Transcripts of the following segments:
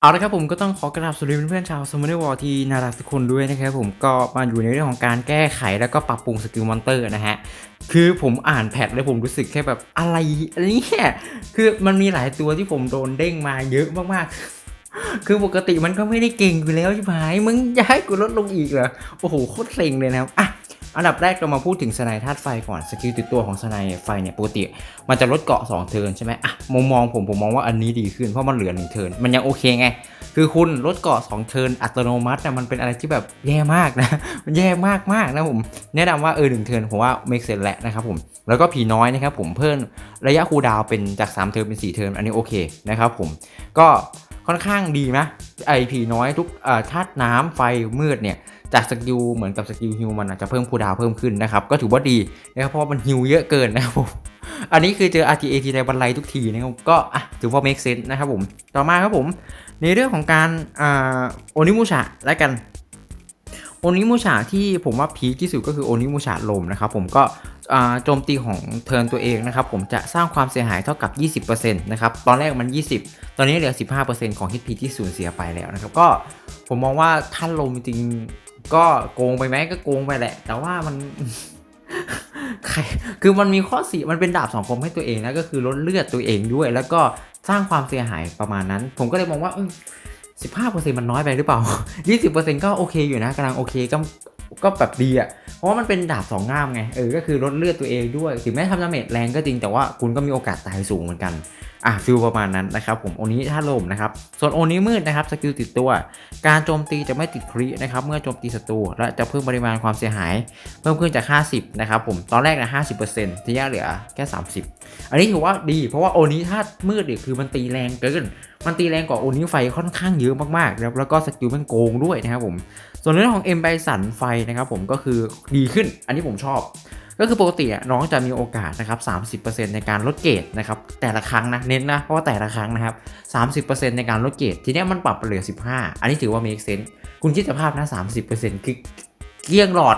เอาละครับผมก็ต้องขอกราบสวัสดีเพื่อนๆชาวสมุนไพรวอที่น่ารักทุกคนด้วยนะครับผมก็มาอยู่ในเรื่องของการแก้ไขแล้วก็ปรับปรุงสกิลมอนเตอร์นะฮะ คือผมอ่านแพทแล้วผมรู้สึกแค่แบบอะไรอะไรเนี่ยคือมันมีหลายตัวที่ผมโดนเด้งมาเยอะมากๆ คือปกติมันก็ไม่ได้เก่งอยู่แล้วใช่ไหมมึงจะให้กูลดลงอีกเหรอ โอ้โหโคตรเซ็งเลยนะครับอะ อันดับแรกเรามาพูดถึงสไนธาตุไฟก่อนสกิลติดตัวของสไนไฟเนี่ยปกติ มันจะลดเกาะ2เทิร์นใช่ไหมอะมุมมองผมผมมองว่าอันนี้ดีขึ้นเพราะมันเหลือ1เทิร์นมันยังโอเคไง คือคุณลดเกาะ2เทิร์นอัตโนมัตินะมันเป็นอะไรที่แบบแย่มากนะมันแย่มากมากนะผมแนะนำว่าเออหนึ่งเทิร์นผมว่า make sense แหละนะครับผมแล้วก็ผีน้อยนะครับผมเพิ่มระยะคูดาวเป็นจาก 3 เทิร์นเป็น4เทิร์นอันนี้โอเคนะครับผมก็ค่อนข้างดีนะไอผีน้อยทุกธาตุน้ำไฟมืดเนี่ย จากสกิลเหมือนกับสกิลฮิวมันอาจจะเพิ่มคูดาวเพิ่มขึ้นนะครับ ก็ถือว่าดีนะครับเพราะว่ามันฮิวเยอะเกินนะครับผมอันนี้คือเจอ RTA ทีในบันไลทุกทีนะครับก็อะถือว่า make sense นะครับผมต่อมาครับผม ในเรื่องของการอ่าโอนิมูชะและกันโอนิมูชะที่ผมว่าพีคที่สุดก็คือโอนิมูชะลมนะครับผมก็โจมตีของเทิร์นตัวเองนะครับผมจะสร้างความเสียหายเท่ากับ 20%นะครับตอนแรกมัน 20 ตอนนี้เหลือ 15%ของ HP ที่สูญเสียไปแล้วนะครับก็ผมมองว่าท่านลมจริง ก็โกงไปไหมก็โกงไปแหละ แต่ว่ามันใครคือมันมีข้อเสียมันเป็นดาบสองคมให้ตัวเองนะก็คือลดเลือดตัวเองด้วย แล้วก็สร้างความเสียหายประมาณนั้น ผมก็เลยมองว่าสิบห้าเปอร์เซ็นต์มันน้อยไปหรือเปล่ายี่สิบเปอร์เซ็นต์ก็โอเคอยู่นะกำลังโอเคก็ก็แบบดีอะเพราะว่ามันเป็นดาบสองง่ามไง เออ ก็คือลดเลือดตัวเองด้วย ถึงแม้ทำดาเมจแรงก็จริง แต่ว่าคุณก็มีโอกาสตายสูงเหมือนกันอะฟิลประมาณนั้นนะครับผมโอนี้ถ้าลมนะครับ ส่วนโอนี้มืดนะครับสกิลติดตัว การโจมตีจะไม่ติดครินะครับเมื่อโจมตีศัตรูและจะเพิ่มปริมาณความเสียหาย เพิ่มขึ้นจาก 50 นะครับผมตอนแรกนะ50%ที่ยาเหลือแค่ 30 อันนี้ถือว่าดีเพราะว่าโอนี้ถ้ามืดเนี่ยคือมันตีแรงเกินมันตีแรงกว่าโอนี้ไฟค่อนข้างเยอะมากๆนะครับแล้วก็สกิลมันโกงด้วยนะครับผมส่วนเรื่องของเอ็มไบสันไฟนะครับผมก็คือดีขึ้นอันนี้ผมชอบ ก็คือปกติอะน้องจะมีโอกาสนะครับ30%ในการลดเกรดนะครับแต่ละครั้งนะเน้นนะเพราะว่าแต่ละครั้งนะครับ30%ในการลดเกรดทีเนี้ยมันปรับเหลือ 15 อันนี้ถือว่า make sense คุณคิดสภาพนะ30%คือเกลี้ยงหลอด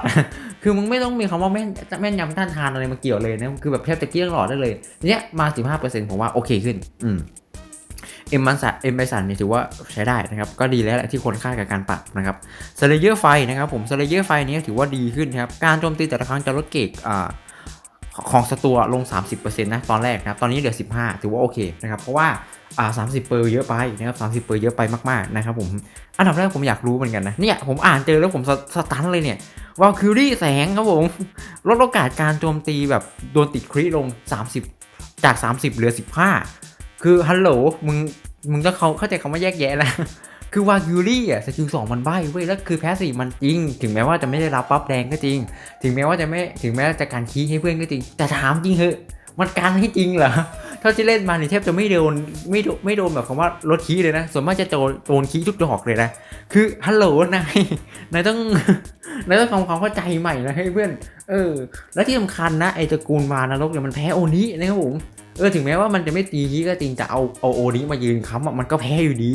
คือมึงไม่ต้องมีคำว่าแม่นแม่นยำต้านทานอะไรมาเกี่ยวเลยนะ คือแบบแทบจะเกลี้ยงหลอดได้เลย เนี้ยมา 15%ผมว่าโอเคขึ้น อืม เอ็มมันสันเอ็มไบสันเนี่ยถือว่าใช้ได้นะครับ ก็ดีแล้วแหละที่คนค่ากับการปรับนะครับสเลเยอร์ไฟนะครับผมสเลเยอร์ไฟนี้ถือว่าดีขึ้นครับการโจมตีแต่ละครั้งจะลดเกรดอ่าของศัตรูลง 30%นะตอนแรกนะครับตอนนี้เหลือ 15 ถือว่าโอเคนะครับเพราะว่าอ่า30เปอร์เยอะไปนะครับ30เปอร์เยอะไปมากๆนะครับผมอันดับแรกผมอยากรู้เหมือนกันนะเนี่ยผมอ่านเจอแล้วผมสสตันเลยเนี่ยวาลคิวรี่แสงครับผมลดโอกาสการโจมตีแบบโดนติดคริลง 30 จาก 30 เหลือ 15 คือฮัลโหลมึงมึงต้องเขาเข้าใจคำว่าแยกแยะแล้วคือวากิลี่อะสกิลสองมันใบ้เว้ยแล้วคือแพสซีฟมันจริง ถึงแม้ว่าจะไม่ได้รับปั๊บแดงก็จริง ถึงแม้ว่าจะไม่ถึงแม้จะการคีให้เพื่อนก็จริง แต่ถามจริงเหอะมันการให้จริงเหรอเท่าที่เล่นมาเนี่ยแทบจะไม่โดนไม่โดนไม่โดนแบบคำว่าลดคีเลยนะ ส่วนมากจะโดนโดนคีทุกดอกเลยนะ คือฮัลโหลนายนายต้องนายต้องทำความเข้าใจใหม่นะให้เพื่อน เออ แล้วที่สำคัญนะไอตระกูลวานรกเนี่ยมันแพ้โอนี้นะครับผม เออถึงแม้ว่ามันจะไม่ตีคีก็จริงจะเอาเอาโอนี้มายืนค้ำมันก็แพ้อยู่ดี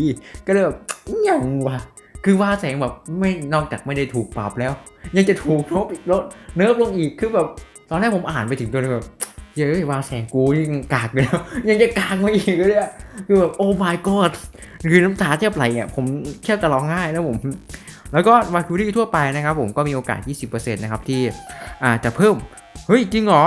ก็เลยแบบอหย่งวะคือว่าแสงแบบไม่นอกจากไม่ได้ถูกปรับแล้ว ยังจะถูกลบอีกลดเนิร์ฟลงอีกคือแบบตอนแรกผมอ่านไปถึงตัวนึงแบบเย้ยวาแสงกูยังกากเลยแล้วยังจะกากมาอีกเลยคือแบบโอ้ my god คือน้ำตาแทบไหลอะผมแทบจะร้องไห้แล้วผมแล้วก็วาคิวรี่ทั่วไปนะครับผมก็มีโอกาส 20%นะครับที่อาจจะเพิ่ม เฮ้ย จริงเหรอ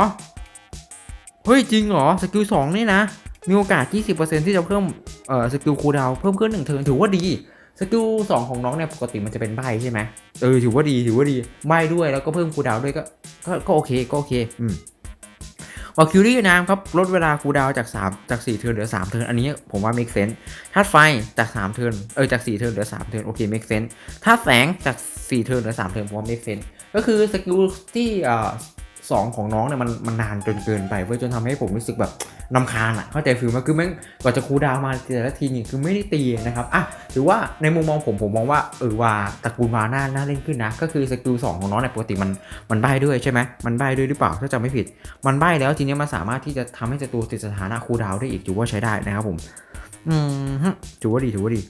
เฮ้ยจริงเหรอสกิลสองนี่นะ มีโอกาส 20%ที่จะเพิ่มเอ่อสกิลคูลดาวเพิ่มขึ้นหนึ่งเทิร์นถือว่าดีสกิลสองของน้องเนี่ยปกติมันจะเป็นใบใช่ไหมเออถือว่าดีถือว่าดีใบด้วยแล้วก็เพิ่มคูลดาวด้วยก็ก็ก็โอเคก็โอเคอืมวอคิวรี่นะครับลดเวลาคูลดาวจาก 3 จาก 4 เทิร์นเหลือ 3 เทิร์นอันนี้ผมว่า make sense ธาตุไฟจาก 3 เทิร์นเออจาก 4 เทิร์นเหลือ 3 เทิร์นโอเค make sense ธาตุแสงจาก 4 เทิร์นเหลือ 3 เทิร์นผมว่า make sense ก็คือสกิลที่อ่า สองของน้องเนี่ยมันมันนานจนเกินไปเว้ยจนทำให้ผมรู้สึกแบบนำคาญอะเข้าใจฟิลไหมคือแม่งกว่าจะคูดาวมาแต่ละทีนี่คือไม่ได้ตีนะครับอะถือว่าในมุมมองผมผมมองว่าเออว่าตระกูลวาน่าน่าเล่นขึ้นนะ ก็คือสกิลสองของน้องเนี่ยปกติมันมันใบ้ด้วยใช่ไหมมันใบ้ด้วยหรือเปล่าถ้าจำไม่ผิด มันใบ้แล้วทีนี้มันสามารถที่จะทำให้ศัตรูติดสถานะคูดาวได้อีกถือว่าใช้ได้นะครับผมอืมถือว่าดีถือว่าดี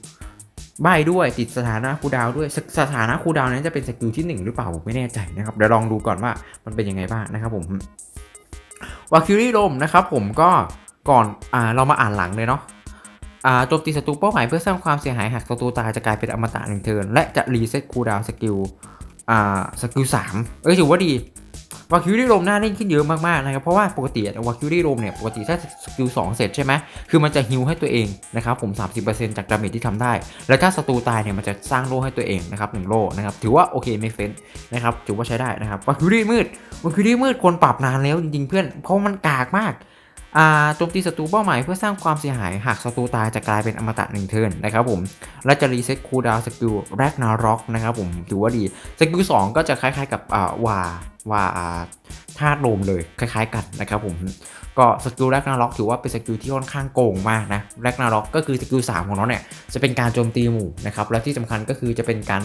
ใบด้วยติดสถานะคูดาวด้วยสสถานะคูดาวนั้นจะเป็นสกิลที่ 1 หรือเปล่าผมไม่แน่ใจนะครับเดี๋ยวลองดูก่อนว่ามันเป็นยังไงบ้างนะครับผมวาคิรี่โรมนะครับผมก็ก่อนอ่าเรามาอ่านหลังเลยเนาะอ่าโจมตีศัตรูเป้าหมายเพื่อสร้างความเสียหายหากศัตรูตายจะกลายเป็นอมตะหนึ่งเทิร์นและจะรีเซ็ตคูดาวสกิลอ่าสกิลสามเอ้ยถือว่าดี วาคิวรี่โรมน่าเล่นขึ้นเยอะมากๆนะครับเพราะว่าปกติวาคิวรี่โรมเนี่ยปกติถ้าสกิลสองเสร็จใช่ไหมคือมันจะฮิลให้ตัวเองนะครับผม 30%จากดาเมจที่ทำได้ แล้วถ้าศัตรูตายเนี่ยมันจะสร้างโล่ให้ตัวเองนะครับหนึ่งโล่นะครับถือว่าโอเคเมคเซนนะครับถือว่าใช้ได้นะครับวาคิวรี่มืดวาคิวรี่มืดควรปรับนานแล้วจริงๆเพื่อนเพราะมันกากมากโจมตีศัตรูเป้าหมายเพื่อสร้างความเสียหาย หากศัตรูตายจะกลายเป็นอมตะหนึ่งเทิร์นนะครับผม และจะรีเซ็ตคูลดาวน์สกิลแรกนาร็อกนะครับผมถือว่าดี สกิลสองก็จะคล้ายๆกับอ่าวา วาอ่าธาตุลมเลยคล้ายๆกันนะครับผมก็สกิลแรกนาร็อกถือว่าเป็นสกิลที่ค่อนข้างโกงมากนะแรกนาร็อกก็คือสกิลสามของน้องเนี่ยจะเป็นการโจมตีหมู่นะครับและที่สำคัญก็คือจะเป็นการ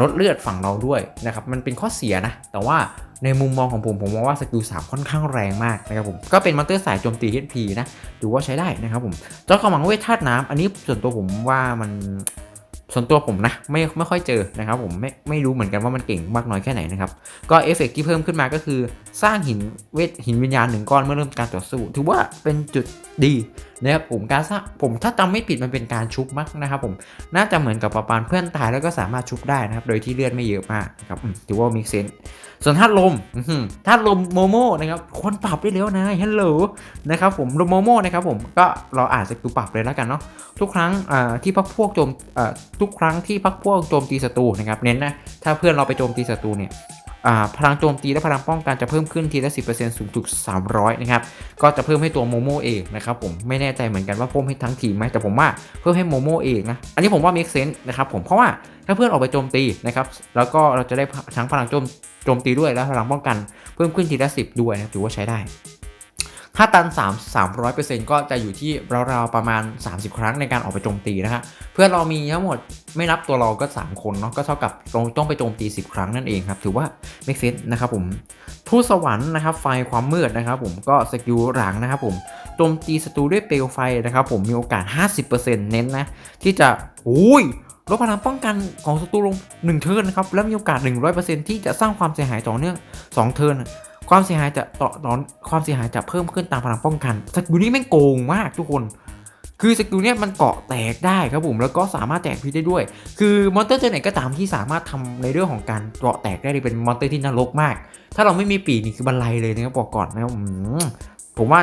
ลดเลือดฝั่งเราด้วยนะครับมันเป็นข้อเสียนะแต่ว่าในมุมมองของผมผมมองว่าสกิล3ค่อนข้างแรงมากนะครับผมก็เป็นมอนเตอร์สายโจมตี HP นะถือว่าใช้ได้นะครับผมเจ้าขมังเวทธาตุน้ำอันนี้ส่วนตัวผมว่ามัน ส่วนตัวผมนะไม่ไม่ค่อยเจอนะครับผมไม่ไม่รู้เหมือนกันว่ามันเก่งมากน้อยแค่ไหนนะครับก็เอฟเฟกต์ที่เพิ่มขึ้นมาก็คือ สร้างหินเวทหินวิญญาณหนึ่งก้อนเมื่อเริ่มการต่อสู้ ถือว่าเป็นจุดดีนะครับผมการสร้างผมถ้าจำไม่ผิดมันเป็นการชุบมั้งนะครับผมน่าจะเหมือนกับประปานเพื่อนตายแล้วก็สามารถชุบได้นะครับโดยที่เลือดไม่เยอะมากนะครับถือว่ามีเซนส่วนธาตุลมธาตุลมโมโม่นะครับคนปรับได้แล้วนะฮัลโหลนะครับผมลมโมโม่นะครับผมก็เราอานสกิลปรับเลยแล้วกันเนาะทุกครั้งที่พักพวกโจมทุกครั้งที่พักพวกโจมตีศัตรูนะครับเน้นนะถ้าเพื่อนเราไปโจมตีศัตรูเนี่ยพลังโจมตีและพลังป้องกันจะเพิ่มขึ้นทีละ 10%สูงถึง300 นะครับ ก็จะเพิ่มให้ตัวโมโมเองนะครับผมไม่แน่ใจเหมือนกันว่าเพิ่มให้ทั้งทีมไหมแต่ผมว่าเพิ่มให้โมโมเองนะ อันนี้ผมว่า make sense นะครับผมเพราะว่าถ้าเพื่อนออกไปโจมตีนะครับแล้วก็เราจะได้ทั้งพลังโจมโจมตีด้วยและพลังป้องกันเพิ่มขึ้นทีละสิบด้วยนะถือว่าใช้ได้ ค่าตัน 3 300%ก็จะอยู่ที่ราวๆประมาณ 30 ครั้งในการออกไปโจมตีนะฮะ เพื่อนเรามีทั้งหมดไม่นับตัวเราก็ 3 คนเนาะ ก็เท่ากับเราต้องไปโจมตี 10 ครั้งนั่นเองครับ ถือว่า make sense นะครับผม ทูตสวรรค์นะครับ ไฟความมืดนะครับผม ก็สกิลหลังนะครับผม โจมตีศัตรูด้วยเปลวไฟนะครับผม มีโอกาส 50%เน้นนะ ที่จะอุ้ยลดพลังป้องกันของศัตรูลง 1 เทิร์นนะครับ และมีโอกาส 100%ที่จะสร้างความเสียหายต่อเนื่อง 2 เทิร์น ความเสียหายจะต่อตอนความเสียหายจะเพิ่มขึ้นตามพลังป้องกันสกิลนี้แม่งโกงมากทุกคน คือสกิลเนี้ยมันเกาะแตกได้ครับผมแล้วก็สามารถแตกพิษได้ด้วย คือมอนเตอร์ตัวไหนก็ตามที่สามารถทำในเรื่องของการเกาะแตกได้เป็นมอนเตอร์ที่น่ารกมาก ถ้าเราไม่มีปีกนี่คือบันไลเลยนะครับบอกก่อนนะครับผมว่า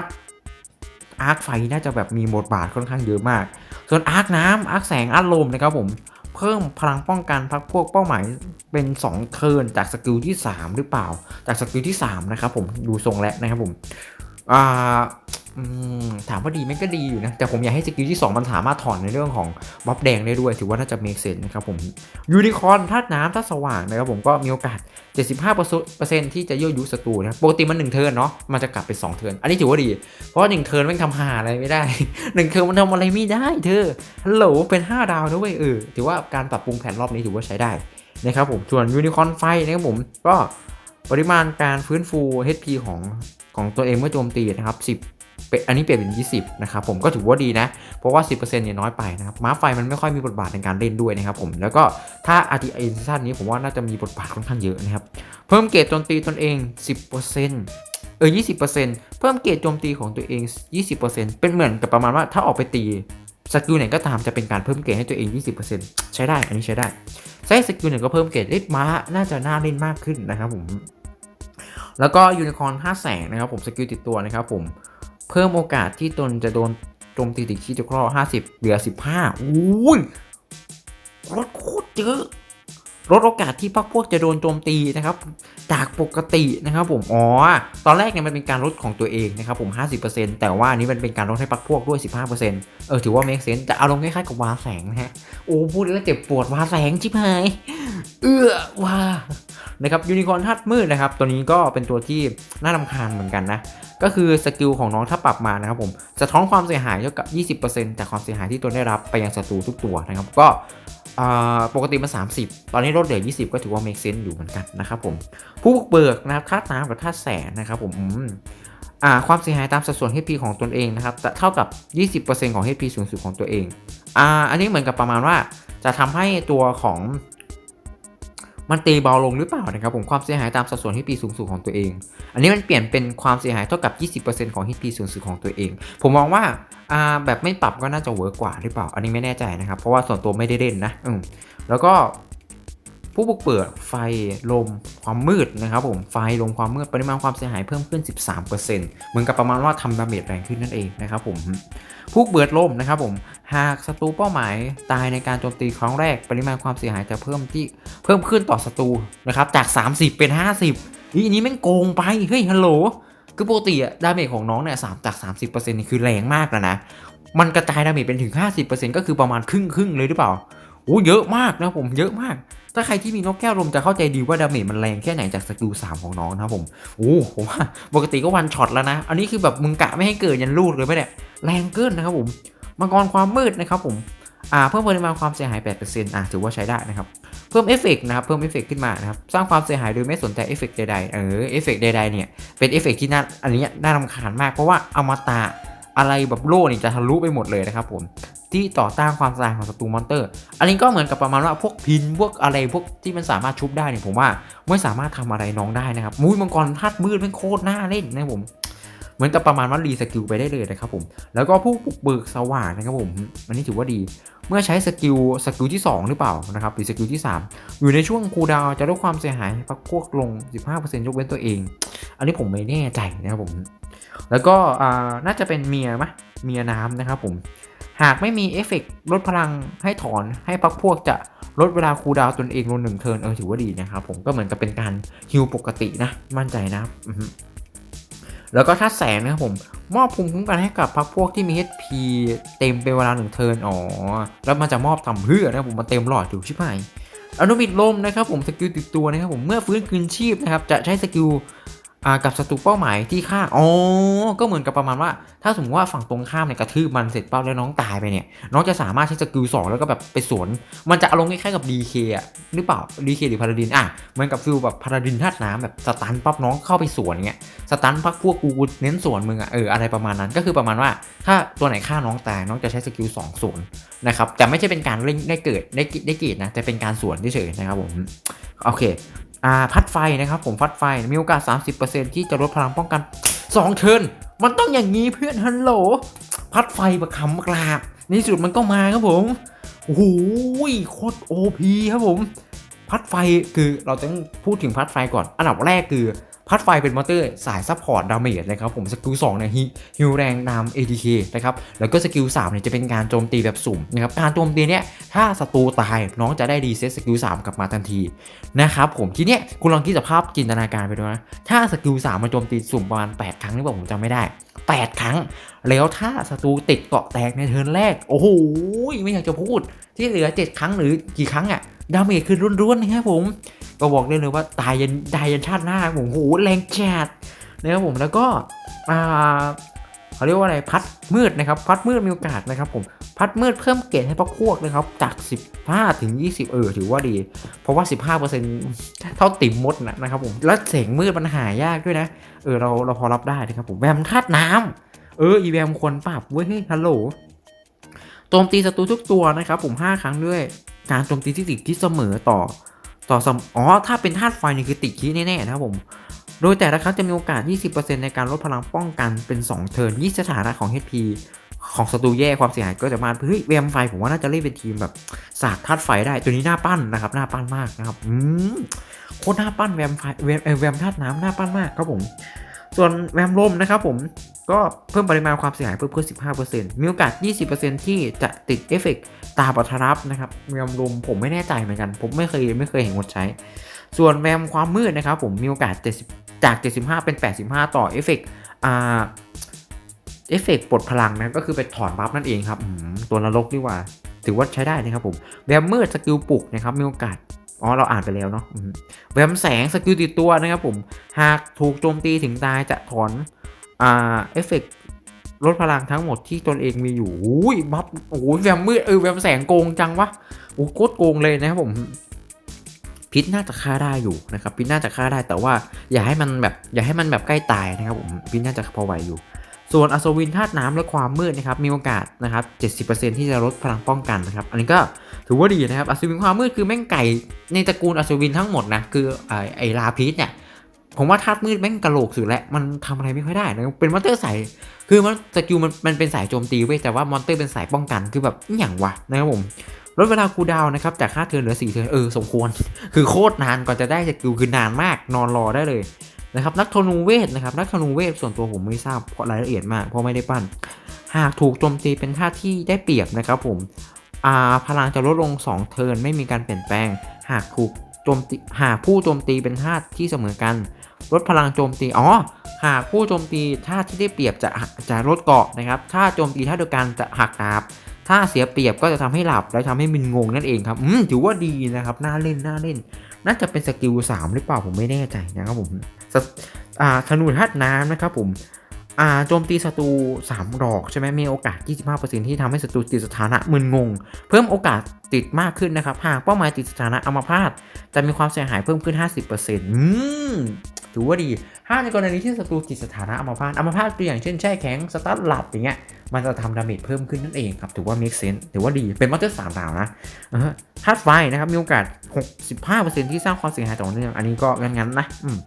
อาร์คไฟน่าจะแบบมีบทบาทค่อนข้างเยอะมาก ส่วนอาร์คน้ำอาร์คแสงอาร์คลมนะครับผม เพิ่มพลังป้องกันพักพวกเป้าหมายเป็น 2 เทิร์นจากสกิลที่ 3 หรือเปล่า จากสกิลที่ 3 นะครับผมดูทรงแล้วนะครับผมอ่า ถามว่าดีไหมก็ดีอยู่นะ แต่ผมอยากให้สกิลที่ 2 มันสามารถถอนในเรื่องของบัฟแดงได้ด้วย ถือว่าน่าจะเมกเซนนะครับผมยูนิคอนธาตุน้ำธาตุสว่างนะครับผมก็มีโอกาส 75%ที่จะยั่วยุศัตรูนะปกติมัน 1 เทิร์นเนาะมันจะกลับเป็น 2 เทิร์นอันนี้ถือว่าดี เพราะว่า1เทิร์นม่งทำหาอะไรไม่ได้หนึ่งเทิร์นมันทำอะไรไม่ได้เธอฮัลโหลเป็น 5 ดาวนะเว้ยเออถือว่าการปรับปรุงแผนรอบนี้ถือว่าใช้ได้นะครับผมส่วนยูนิคอ r n ไฟนะครับผมก็ปริมาณการฟื้นฟู HP ของของตัวเองเมื่อโจมตีนะครับ10 อันนี้เปลี่ยนเป็น 20 นะครับผมก็ถือว่าดีนะ เพราะว่า 10%เนี่ยน้อยไปนะครับม้าไฟมันไม่ค่อยมีบทบาทในการเล่นด้วยนะครับผมแล้วก็ถ้า RTA ซีซั่นนี้ผมว่าน่าจะมีบทบาทค่อนข้างเยอะนะครับเพิ่มเกรดโจมตีตนเอง 10%เออ 20%เพิ่มเกรดโจมตีของตัวเอง 20%เป็นเหมือนกับประมาณว่าถ้าออกไปตีสกิลไหนก็ตามจะเป็นการเพิ่มเกรดให้ตัวเอง 20%ใช้ได้ อันนี้ใช้ได้ใช้สกิลหนึ่งก็เพิ่มเกรดเล่นม้าน่าจะน่าเล่นมากขึ้นนะครับผม แล้วก็ยูนิคอร์น5แสงนะครับผมสกิลติดตัวนะครับผม เพิ่มโอกาสที่ตนจะโดนโจมตีติดขี้จะครอ50 เหลือ 15 อุ้ยลดโคตรเยอะ ลดโอกาสที่พักพวกจะโดนโจมตีนะครับจากปกตินะครับผมอ๋อตอนแรกเนี่ยมันเป็นการลดของตัวเองนะครับผม 50%แต่ว่านี้มันเป็นการลดให้พักพวกด้วย 15%เออถือว่า make sense แต่อารมณ์คล้ายๆกับวาแสงนะฮะโอ้พูดแล้วเจ็บปวดวาแสงชิบหายเอื้อว่านะครับยูนิคอร์นธาตุมืดนะครับตัวนี้ก็เป็นตัวที่น่ารำคาญเหมือนกันนะก็คือสกิลของน้องถ้าปรับมานะครับผมสะท้อนความเสียหายเท่ากับ 20%จากความเสียหายที่ตนได้รับไปยังศัตรูทุกตัวนะครับก็ ปกติมา30 ตอนนี้ลดเหลือ 20 ก็ถือว่า make sense อยู่เหมือนกันนะครับผม ผู้บุกเบิกนะครับธาตุน้ำกับธาแสนนะครับผมความเสียหายตามสัดส่วน HP ของตนเองนะครับจะเท่ากับ 20%ของ HP สูงสุดของตัวเองออันนี้เหมือนกับประมาณว่าจะทำให้ตัวของ มันตีเบาลงหรือเปล่านะครับผมความเสียหายตามสัดส่วน HP สูงสุดของตัวเอง อันนี้มันเปลี่ยนเป็นความเสียหายเท่ากับ 20%ของ HP สูงสุดของตัวเอง ผมมองว่าอ่าแบบไม่ปรับก็น่าจะเวิร์กกว่าหรือเปล่า อันนี้ไม่แน่ใจนะครับ เพราะว่าส่วนตัวไม่ได้เล่นนะอืมแล้วก็ ผู้บุกเปิดไฟลมความมืดนะครับผมไฟลมความมืดปริมาณความเสียหายเพิ่มขึ้น 13%เหมือนกับประมาณว่าทำดาเมจแรงขึ้นนั่นเองนะครับผมผู้บุกเปิดลมนะครับผมหากศัตรูเป้าหมายตายในการโจมตีครั้งแรก ปริมาณความเสียหายจะเพิ่มที่เพิ่มขึ้นต่อศัตรูนะครับจาก 30 เป็น 50นี่อันนี้แม่งโกงไปเฮ้ยฮัลโหลคือปกติอะดาเมจของน้องเนี่ยสามจาก 30%นี่คือแรงมากแล้วนะมันกระจายดาเมจเป็นถึง 50%ก็คือประมาณครึ่งครึ่งๆเลยหรือเปล่าโอ้เยอะมากนะผมเยอะมาก ถ้าใครที่มีนกแก้วลมจะเข้าใจดีว่าดาเมจมันแรงแค่ไหนจากสกิล3ของน้องนะครับผมโอ้ผมว่าปกติก็วันช็อตแล้วนะ อันนี้คือแบบมึงกะไม่ให้เกิดยันลูดเลยไมเนี่แรงเกินนะครับผมมังกรความมืดนะครับผมอ่าเพิ่มปริมาณความเสียหาย 8%อ่าถือว่าใช้ได้นะครับ เพิ่มเอฟเฟกต์นะครับเพิ่มเอฟเฟกต์ขึ้นมานะครับ สร้างความเสียหายโดยไม่สนใจเอฟเฟกต์ใดๆเออเอฟเฟกต์ใดๆเนี่ย เป็นเอฟเฟกต์ที่น่าอันนี้น่ารำคาญมากเพราะว่าอมตะอะไรแบบโล่นี่จะทะลุไปหมดเลยนะครับผม ที่ต่อต้านความตายของศัตรูมอนเตอร์ อันนี้ก็เหมือนกับประมาณว่าพวกพินพวกอะไรพวกที่มันสามารถชุบได้เนี่ยผมว่าไม่สามารถทำอะไรน้องได้นะครับมุ้ยมังกรธาตุมืดเป็นโคตรน่าเล่นนะผม เหมือนกับประมาณว่ารีสกิลไปได้เลยนะครับผมแล้วก็ผู้ปลุกเบิกสว่างนะครับผมอันนี้ถือว่าดี เมื่อใช้สกิลสกิลที่ 2 หรือเปล่านะครับหรือสกิลที่ 3 อยู่ในช่วงคูดาวจะลดความเสียหายให้พักพวกลง 15%ยกเว้นตัวเอง อันนี้ผมไม่แน่ใจนะครับผมแล้วก็น่าจะเป็นเมียมะเมียน้ำนะครับผมหากไม่มีเอฟเฟกลดพลังให้ถอนให้พักพวกจะลดเวลาคูดาวตนเองลงหนึ่งเทิร์นเออถือว่าดีนะครับผมก็เหมือนกับเป็นการฮิวปกตินะมั่นใจนะครับ แล้วก็ถ้าแสงนะครับผมมอบภูมิคุ้มกันให้กับพรรคพวกที่มี HP เต็มเป็นเวลาหนึ่งเทิร์นอ๋อแล้วมันจะมอบทำเพื่อนะครับผมมันเต็มหลอดอยู่ชิบหายอนุบิดลมนะครับผมสกิลติดตัวนะครับผมเมื่อฟื้นคืนชีพนะครับจะใช้สกิล กับศัตรูเป้าหมายที่ฆ่า อ๋อ ก็เหมือนกับประมาณว่า ถ้าสมมติว่าฝั่งตรงข้ามเนี่ยกระทืบมันเสร็จเป้าแล้วน้องตายไปเนี่ย น้องจะสามารถใช้สกิล2แล้วก็แบบไปสวน มันจะอารมณ์คล้ายๆกับ DK อะหรือเปล่า DK หรือพาราดิน อะเหมือนกับฟิลแบบพาราดินธาตุน้ำแบบสตันปั๊บน้องเข้าไปสวนเงี้ย สตันพักพวกกูเน้นสวนมึงอะเอออะไรประมาณนั้น ก็คือประมาณว่า ถ้าตัวไหนฆ่าน้องตายน้องจะใช้สกิล2สวนนะครับ แต่ไม่ใช่เป็นการเล่นได้เกิดได้กิได้เกตนะ แต่เป็นการสวนเฉยๆนะครับผม โอเค อ่าพัดไฟนะครับผมพัดไฟมีโอกาส 30%ที่จะลดพลังป้องกัน 2 เทิร์นมันต้องอย่างนี้เพื่อนฮัลโหล พัดไฟประคำกลาบในสุดมันก็มาครับผมโอ้โหโคตรโอพีครับผม พัดไฟคือเราต้องพูดถึงพัดไฟก่อน อันดับแรกคือ พัดไฟเป็นมอเตอร์สายซัพพอร์ตดาเมจนะครับผมสกิล2เนี่ยฮิวแรงนาม ATK นะครับแล้วก็สกิล3เนี่ยจะเป็นการโจมตีแบบสุ่มนะครับการโจมตีเนี่ยถ้าศัตรูตายน้องจะได้รีเซ็ตสกิล3กลับมาทันทีนะครับผมทีเนี้ยคุณลองคิดสภาพจินตนาการไปดูนะถ้าสกิล3มาโจมตีสุ่มประมาณ8ครั้งหรือเปล่าผมจำไม่ได้ 8 ครั้ง แล้วถ้าศัตรูติดเกาะแตกในเทิร์นแรก โอ้โหไม่อยากจะพูดที่เหลือ 7 ครั้งหรือกี่ครั้งอะ ดาเมจคือล้วนๆนะครับผมก็บอกได้เลยว่าตายยันตายยันชาติหน้าผมโหแรงจัดนะครับผมแล้วก็อ่าเขาเรียกว่าอะไรพัดมืดนะครับ พัดมืดมีโอกาสนะครับผมพัดมืดเพิ่มเกรดให้พักพวกนะครับ จาก 15 ถึง 20 เออถือว่าดี เพราะว่า 15%เท่าติ่มมดนะนะครับผมแล้วแสงมืดมันหายากด้วยนะ เออเราเราพอรับได้นะครับผมแวมธาตุน้ำเอออีแวมควรปรับเว้ยเฮ้ยฮัลโหลโจมตีศัตรูทุกตัวนะครับผม 5 ครั้งด้วย การโจมตีที่ติดที่เสมอต่อ ต่อสมอ๋อถ้าเป็นธาตุไฟนี่คือติดคีแน่ๆนะครับผม โดยแต่ละครั้งจะมีโอกาส 20%ในการลดพลังป้องกันเป็น 2 เทิร์น20สถานะของ HP ของศัตรูแย่ความเสียหายก็จะมาเฮ้ยแวมไฟผมว่าน่าจะเล่นเป็นทีมแบบสาดธาตุไฟได้ตัวนี้น่าปั้นนะครับน่าปั้นมากนะครับอืมโคตรน่าปั้นแวมไฟแวมเอ่อแวมธาตุน้ำน่าปั้นมากครับผม ส่วนแวมลมนะครับผมก็เพิ่มปริมาณความเสียหายเพิ่มเพิ่ม15%มีโอกาส 20%ที่จะติดเอฟเฟกต์ตาปัทรับนะครับแวมลมผมไม่แน่ใจเหมือนกัน ผมไม่เคยไม่เคยเห็นคนใช้ ส่วนแวมความมืดนะครับผมมีโอกาส 70 จาก 75 เป็น 85 ต่อเอฟเฟกต์อ่าเอฟเฟกต์ปลดพลังนะก็คือไปถอนบัฟนั่นเองครับตัวนรกดีกว่า ถือว่าใช้ได้นะครับผมแวมมืดสกิลปลุกนะครับมีโอกาส อ๋อ เราอ่านไปแล้วเนาะแวมแสงสกิลติดตัวนะครับผม หากถูกโจมตีถึงตายจะถอน อ่า เอฟเฟกลดพลังทั้งหมดที่ตนเองมีอยู่อุ้ยบัฟโอ้โหแวมมืดเออแวมแสงโกงจังวะโอ้โหโคตรโกงเลยนะครับผม พิษน่าจะฆ่าได้อยู่นะครับ พิษน่าจะฆ่าได้แต่ว่า อย่าให้มันแบบ อย่าให้มันแบบใกล้ตายนะครับผม พิษน่าจะพอไหวอยู่ ส่วนอัศวินธาตุน้ำและความมืดนะครับมีโอกาสนะครับ 70%ที่จะลดพลังป้องกันนะครับ อันนี้ก็ถือว่าดีนะครับ อัศวินความมืดคือแม่งไก่ในตระกูลอัศวินทั้งหมดนะ คือไอ้ไอลาพีสเนี่ย ผมว่าธาตุมืดแม่งกระโหลกสุดแล้วมันทำอะไรไม่ค่อยได้นะ เป็นมอนเตอร์สาย คือมันสกิลมันมันเป็นสายโจมตีเว้ย แต่ว่ามอนเตอร์เป็นสายป้องกัน คือแบบอย่างวะนะครับผมลดเวลาคูดาวน์นะครับจาก5เทิร์นเหลือ4เทิร์นเออสมควร คือโคตรนานก่อนจะได้สกิลคือนานมากนอนรอได้เลย นะครับนักธนูเวทนะครับนักธนูเวทส่วนตัวผมไม่ทราบเพราะรายละเอียดมากเพราะไม่ได้ปั้น หากถูกโจมตีเป็นท่าที่ได้เปรียบนะครับผมพลังจะลดลง 2 เทิร์นไม่มีการเปลี่ยนแปลง หากถูกโจมตีหากผู้โจมตีเป็นท่าที่เสมอกันลดพลังโจมตีอ๋อหากผู้โจมตีท่าที่ได้เปรียบจะจะลดเกาะนะครับ ถ้าโจมตีท่าเดียวกันจะหักดาบ ถ้าเสียเปรียบก็จะทำให้หลับและทำให้มึนงงนั่นเองครับอืมถือว่าดีนะครับน่าเล่นน่าเล่น น่าจะเป็นสกิล3หรือเปล่าผมไม่แน่ใจนะครับผมอ่าธนูธาตุน้ำนะครับผม อ่าโจมตีศัตรู3ดอกใช่ไหมมีโอกาส 25%ที่ทำให้ศัตรูติดสถานะมึนงง เพิ่มโอกาสติดมากขึ้นนะครับ หากเป้าหมายติดสถานะอัมพาตจะมีความเสียหายเพิ่มขึ้น 50%อืมถือว่าดี ถ้าในกรณีที่ศัตรูติดสถานะอัมพาตอัมพาตตัวอย่างเช่นแช่แข็งสตาร์ทหลับอย่างเงี้ย มันจะทำดาเมจเพิ่มขึ้นนั่นเองครับ ถือว่า make sense ถือว่าดี เป็นมอนเตอร์สามดาวนะอ่าฮะธาตุไฟนะครับ มีโอกาส 65%ที่สร้างความเสียหายต่อเนื่อง อันนี้ก็งั้นๆนะ อืม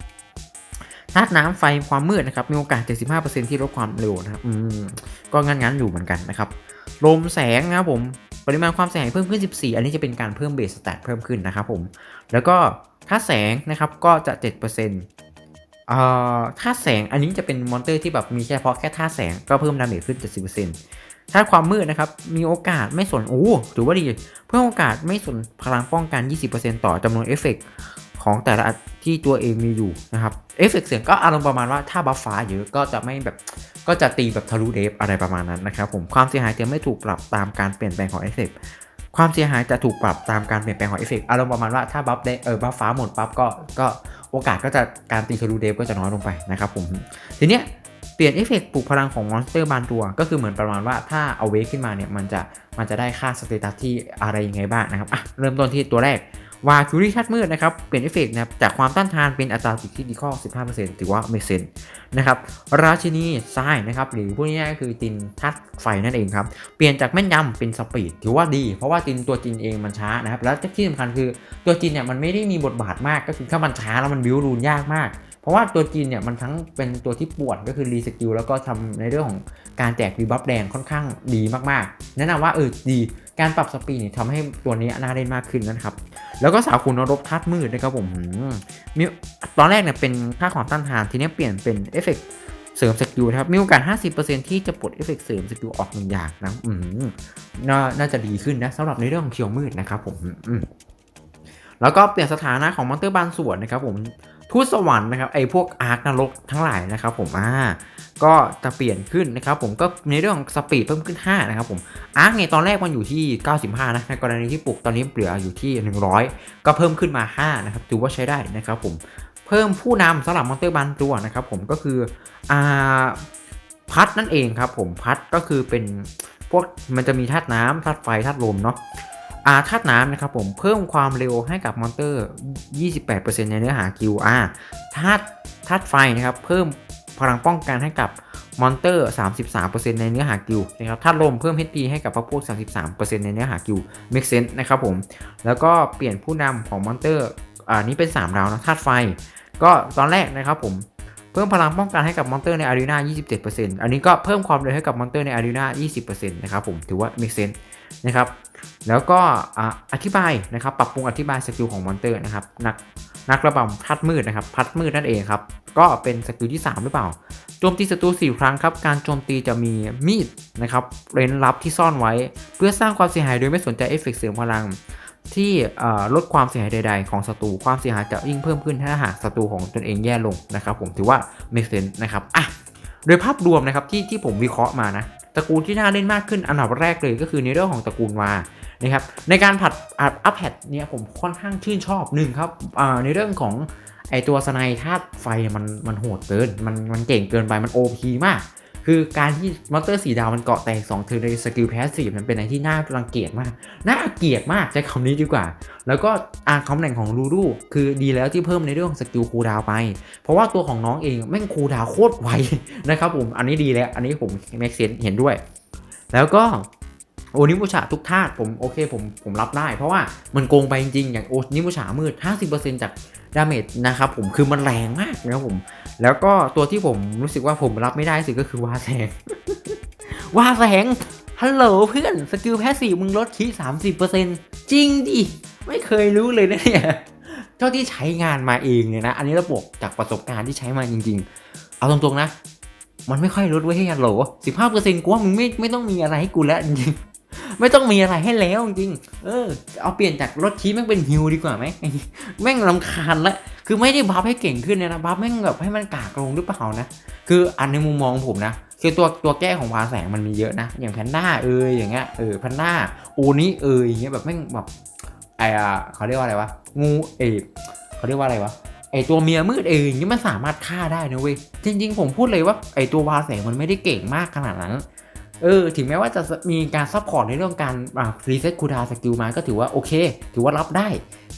ธาตุน้ำไฟความมืดนะครับมีโอกาส 75%ที่ลดความเร็วนะครับอืมก็งั้นๆอยู่เหมือนกันนะครับลมแสงนะครับผมปริมาณความเสียหายเพิ่มขึ้น 14 อันนี้จะเป็นการเพิ่มเบสสแตทเพิ่มขึ้นนะครับผม แล้วก็ธาแสงนะครับก็จะ 7%เอ่อธาแสงอันนี้จะเป็นมอนเตอร์ที่แบบมีเฉพาะแค่ธาแสงก็เพิ่มดาเมจขึ้น 70%ถ้าความมืดนะครับมีโอกาสไม่สนโอ้ถือว่าดี เพิ่มโอกาสไม่สนพลังป้องกัน 20%ต่อจำนวนเอฟเฟกต์ ของแต่ละที่ตัวเองมีอยู่นะครับเอฟเฟกต์เสียงก็อารมณ์ประมาณว่าถ้าบัฟฟ้าเยอะก็จะไม่แบบก็จะตีแบบทะลุเดฟอะไรประมาณนั้นนะครับผมความเสียหายจะไม่ถูกปรับตามการเปลี่ยนแปลงของเอฟเฟกต์ความเสียหายจะถูกปรับตามการเปลี่ยนแปลงของเอฟเฟกต์อารมณ์ประมาณว่าถ้าบัฟได้เออบัฟฟ้าหมดปั๊บก็ก็โอกาสก็จะการตีทะลุเดฟก็จะน้อยลงไปนะครับผมทีเนี้ยเปลี่ยนเอฟเฟกต์ปลุกพลังของมอนสเตอร์บางตัว ก็คือเหมือนประมาณว่าถ้าเอาเวกขึ้นมาเนี่ยมันจะมันจะได้ค่าสเตตัสที่อะไรยังไงบ้างนะครับอะเริ่มต้นที่ตัวแรก วาคิวรี่ชัดมืดนะครับเปลี่ยนเอฟเฟกต์นะครับจากความต้านทานเป็นอัตราติดที่ดีข้อ 15%ถือว่าไม่เซนนะครับราชินีทรายนะครับหรือพูดง่ายๆก็คือจินทัดไฟนั่นเองครับเปลี่ยนจากแม่นยำเป็นสปีดถือว่าดี เพราะว่าจินตัวจินเองมันช้านะครับแล้วที่สำคัญคือตัวจินเนี่ยมันไม่ได้มีบทบาทมากก็คือถ้ามันช้าแล้วมันบิวรูนยากมากเพราะว่าตัวจีนเนี่ยมันทั้งเป็นตัวที่ปวดก็คือรีสกิลแล้วก็ทำในเรื่องของการแจกรีบัฟแดงค่อนข้างดีมากๆ แนะนำว่าเออดี การปรับสปีดเนี่ยทำให้ตัวนี้น่าเล่นมากขึ้นนะครับ แล้วก็สาวคุณนรบทัดมืดนะครับผมมีตอนแรกเนี่ยเป็นค่าของต้านทาน ทีนี้เปลี่ยนเป็นเอฟเฟกเสริมสกิลนะครับมีโอกาส 50%ที่จะปลดเอฟเฟกเสริมสกิลออกหนึ่งอย่างนะอืมนน่าจะดีขึ้นนะสำหรับในเรื่องของเขียวมืดนะครับผมมแล้วก็เปลี่ยนสถานะของมอนเตอร์บางส่วนนะครับผม ทูตสวรรค์นะครับไอ้พวกอาร์คนรกทั้งหลายนะครับผมอ่าก็จะเปลี่ยนขึ้นนะครับผมก็ในเรื่องของสปีดเพิ่มขึ้น 5 นะครับผมอาร์คเนี่ยตอนแรกมันอยู่ที่ 95 นะในกรณีที่ปลุกตอนนี้เหลืออยู่ที่ 100 ก็เพิ่มขึ้นมา 5 นะครับถือว่าใช้ได้นะครับผมเพิ่มผู้นำสำหรับมอนเตอร์บางตัวนะครับผมก็คืออ่าพัดนั่นเองครับผมพัดก็คือเป็นพวกมันจะมีธาตุน้ำธาตุไฟธาตุลมเนาะ อาธาตุน้ำนะครับผมเพิ่มความเร็วให้กับมอนเตอร์ 28%ในเนื้อหากิวอาธาตุธาตุไฟนะครับเพิ่มพลังป้องกันให้กับมอนเตอร์ 33%ในเนื้อหากิวนะครับธาตุลมเพิ่ม HP ให้กับพวกพวก 33%ในเนื้อหากิว make sense นะครับผม แล้วก็เปลี่ยนผู้นำของมอนเตอร์อ่านี้เป็น 3 ราวนะธาตุไฟ ก็ตอนแรกนะครับผมเพิ่มพลังป้องกันให้กับมอนเตอร์ในอารีนา27%อันนี้ก็เพิ่มความเร็วให้กับมอนเตอร์ในอารีนา20%นะครับผมถือว่า make sense นะครับแล้วก็อธิบายนะครับปรับปรุงอธิบายสกิลของมอนเตอร์นะครับนักนักระบำพัดมืดนะครับพัดมืดนั่นเองครับก็เป็นสกิลที่ 3 หรือเปล่าโจมตีศัตรู4ครั้งครับการโจมตีจะมีมีดนะครับเร้นลับที่ซ่อนไว้ เพื่อสร้างความเสียหายโดยไม่สนใจเอฟเฟกต์เสริมพลังที่ลดความเสียหายใด ๆ ของศัตรูความเสียหายจะยิ่งเพิ่มขึ้นถ้าหากศัตรูของตนเองแย่ลงนะครับ ผมถือว่า make sense นะครับอะโดยภาพรวมนะครับที่ที่ผมวิเคราะห์มานะ ตระกูลที่น่าเล่นมากขึ้นอันดับแรกเลยก็คือในเรื่องของตระกูลวานะครับในการผัดอัพแพดเนี่ยผมค่อนข้างชื่นชอบหนึ่งครับในเรื่องของไอตัวสไนธาตุไฟมันมันโหดเกินมันมันเก่งเกินไปมันโอพีมาก คือการที่มอนเตอร์สีดาวมันเกาะแตก2เทอร์ในสกิลแพสซีฟมันเป็นอะไรที่น่ารังเกียจมาก น่าเกลียดมากใช้คำนี้ดีกว่า แล้วก็อ่านคำแหน่งของลูลูคือดีแล้วที่เพิ่มในเรื่องสกิลคูดาวไป เพราะว่าตัวของน้องเองแม่งคูดาวโคตรไวนะครับผม อันนี้ดีแล้ว อันนี้ผมแม็กเซนเห็นด้วย แล้วก็โอนิมุชะทุกธาตุผมโอเคผมผมรับได้ เพราะว่ามันโกงไปจริงๆอย่างโอนิมุชะมืด 50%จาก ดาเมจนะครับผมคือมันแรงมากนะครับผม แล้วก็ตัวที่ผมรู้สึกว่าผมรับไม่ได้สิก็คือวาแสงวาแสงฮัลโหลเพื่อนสกิลแพสซีฟมึงลดคี30%จริงดิ ไม่เคยรู้เลยนะเนี่ยเจ้าที่ใช้งานมาเองเนี่ยนะ อันนี้ระบบจากประสบการณ์ที่ใช้มาจริง ๆ เอาตรงๆนะ มันไม่ค่อยลดไว้ให้ฮัลโหล15%กูว่ามึงไม่ไม่ต้องมีอะไรให้กูแล้วจริง ไม่ต้องมีอะไรให้แล้วจริง เออ เอาเปลี่ยนจากรถคีแม่งเป็นฮิวดีกว่าไหมแม่งลำคาญละ คือไม่ได้บัฟให้เก่งขึ้นนะบัฟแม่งแบบให้มันกากลงหรือเปล่านะ คืออันในมุมมองผมนะ คือตัวตัวแก้ของวาแสงมันมีเยอะนะ อย่างแพนด้าเอยอย่างเงี้ย เออแพนด้าโอนี้เอยอย่างเงี้ยแบบแม่งแบบไอ้อะเขาเรียกว่าอะไรวะ งูเอยเขาเรียกว่าอะไรวะไอตัวเมียมืดเองอย่างนี้มันสามารถฆ่าได้นะเว้ยจริงๆผมพูดเลยว่าไอตัววาแสงมันไม่ได้เก่งมากขนาดนั้น เออถึงแม้ว่าจะมีการซัพพอร์ตในเรื่องการรีเซ็ตคูดาวสกิลมาก็ถือว่าโอเค ถือว่ารับได้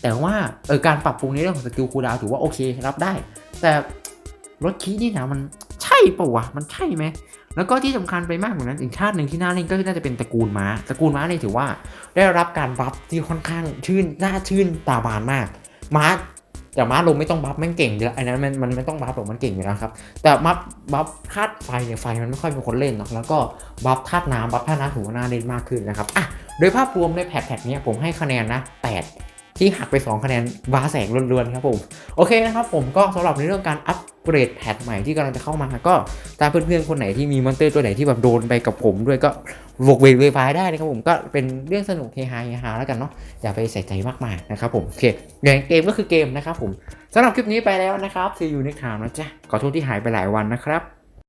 แต่ว่าเออการปรับปรุงในเรื่องของสกิลคูดาวถือว่าโอเครับได้ แต่รถคีนี่นะมันใช่ปะวะมันใช่ไหมแล้วก็ที่สำคัญไปมากกว่านั้นอีกชาติหนึ่งที่น่าเล่นก็น่าจะเป็นตระกูลม้าตระกูลม้าเนี่ยถือว่าได้รับการบัฟที่ค่อนข้างชื่นน่าชื่นตาบานมากม้า แต่ม้าลงไม่ต้องบัฟแม่งเก่งอยู่แล้วไอ้นั้นมันมันไม่ต้องบัฟหรอกมันเก่งอยู่แล้วครับ แต่บัฟบัฟธาตุไฟเนี่ยไฟมันไม่ค่อยเป็นคนเล่นเนาะแล้วก็บัฟธาตุน้ำบัฟธาตุน้ำถือว่าน่าเล่นมากขึ้นนะครับอะโดยภาพรวมในแพทแพทนี้ผมให้คะแนนนะ8 ที่หักไป 2 คะแนนวาแสงล้วนๆครับผม โอเคนะครับผมก็สำหรับในเรื่องการอัปเกรดแพทใหม่ที่กำลังจะเข้ามาก็ถ้าเพื่อนๆคนไหนที่มีมอนเตอร์ตัวไหนที่แบบโดนไปกับผมด้วยก็วกเวกเวฟายได้นะครับผมก็เป็นเรื่องสนุกเฮฮาเฮฮาแล้วกันเนาะอย่าไปใส่ใจมากมายนะครับผมโอเคอย่างเกมก็คือเกมนะครับผมสำหรับคลิปนี้ไปแล้วนะครับซีอยู่ในข่าวนะจ๊ะขอโทษที่หายไปหลายวันนะครับ